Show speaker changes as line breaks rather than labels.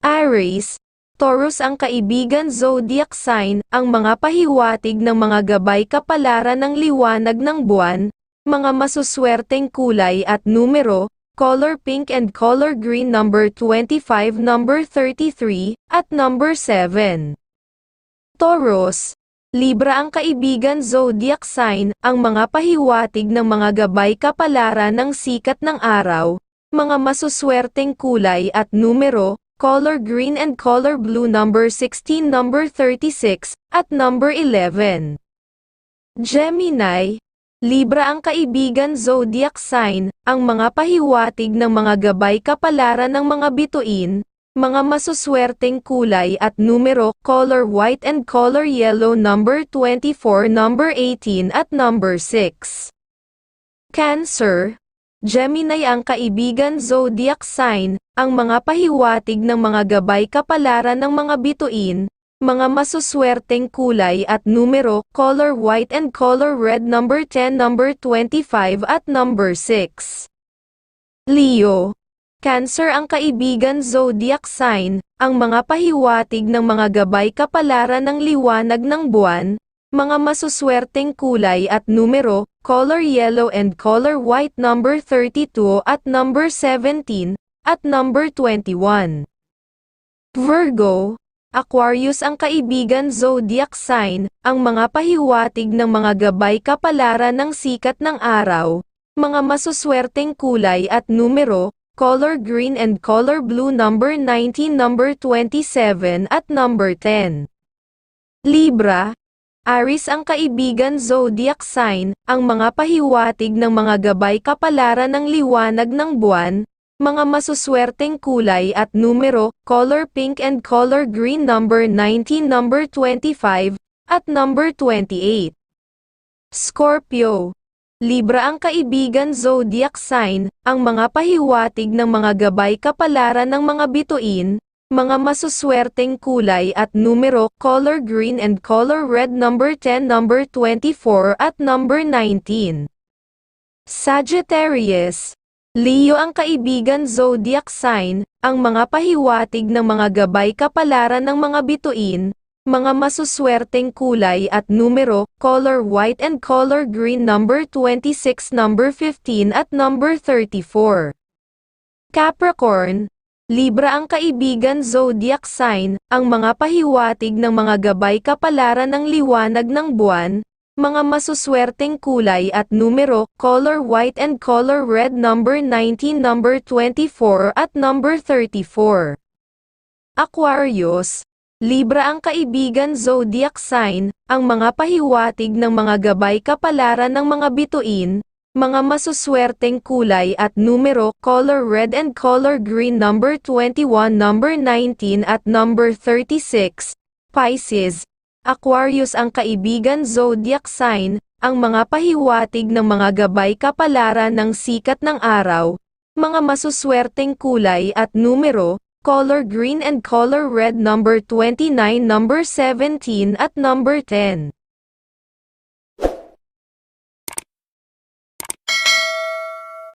Aries, Taurus ang kaibigan zodiac sign, ang mga pahiwatig ng mga gabay kapalaran ng liwanag ng buwan, mga masuswerteng kulay at numero, color pink and color green number 25, number 33, at number 7. Taurus, Libra ang kaibigan zodiac sign, ang mga pahiwatig ng mga gabay kapalaran ng sikat ng araw, mga masuswerteng kulay at numero, color green and color blue number 16, number 36, at number 11. Gemini, Libra ang kaibigan zodiac sign, ang mga pahiwatig ng mga gabay kapalaran ng mga bituin, mga masuswerteng kulay at numero, color white and color yellow number 24, number 18 at number 6. Cancer, Gemini ang kaibigan zodiac sign, ang mga pahiwatig ng mga gabay kapalaran ng mga bituin, mga masuswerteng kulay at numero, color white and color red number 10, number 25 at number 6. Leo, Cancer ang kaibigan zodiac sign, ang mga pahiwatig ng mga gabay kapalaran ng liwanag ng buwan, mga masuswerteng kulay at numero, color yellow and color white number 32 at number 17, at number 21. Virgo, Aquarius ang kaibigan zodiac sign, ang mga pahiwatig ng mga gabay kapalaran ng sikat ng araw, mga masuswerteng kulay at numero, color green and color blue number 19 number 27 at number 10. Libra, Aris ang kaibigan zodiac sign, ang mga pahiwatig ng mga gabay kapalaran ng liwanag ng buwan, mga masuswerteng kulay at numero, color pink and color green number 19 number 25, at number 28. Scorpio, Libra ang kaibigan zodiac sign, ang mga pahiwatig ng mga gabay kapalaran ng mga bituin, mga masuswerteng kulay at numero, color green and color red number 10, number 24 at number 19. Sagittarius, Leo ang kaibigan zodiac sign, ang mga pahiwatig ng mga gabay kapalaran ng mga bituin, mga masuswerteng kulay at numero, color white and color green number 26, number 15 at number 34. Capricorn, Libra ang kaibigan zodiac sign, ang mga pahiwatig ng mga gabay kapalaran ng liwanag ng buwan, mga masuswerteng kulay at numero, color white and color red number 19, number 24 at number 34. Aquarius, Libra ang kaibigan zodiac sign, ang mga pahiwatig ng mga gabay kapalaran ng mga bituin, mga masuswerteng kulay at numero, color red and color green number 21, number 19 at number 36. Pisces, Aquarius ang kaibigan zodiac sign, ang mga pahiwatig ng mga gabay kapalaran ng sikat ng araw, mga masuswerteng kulay at numero, color green and color red number 29 number 17 at number 10.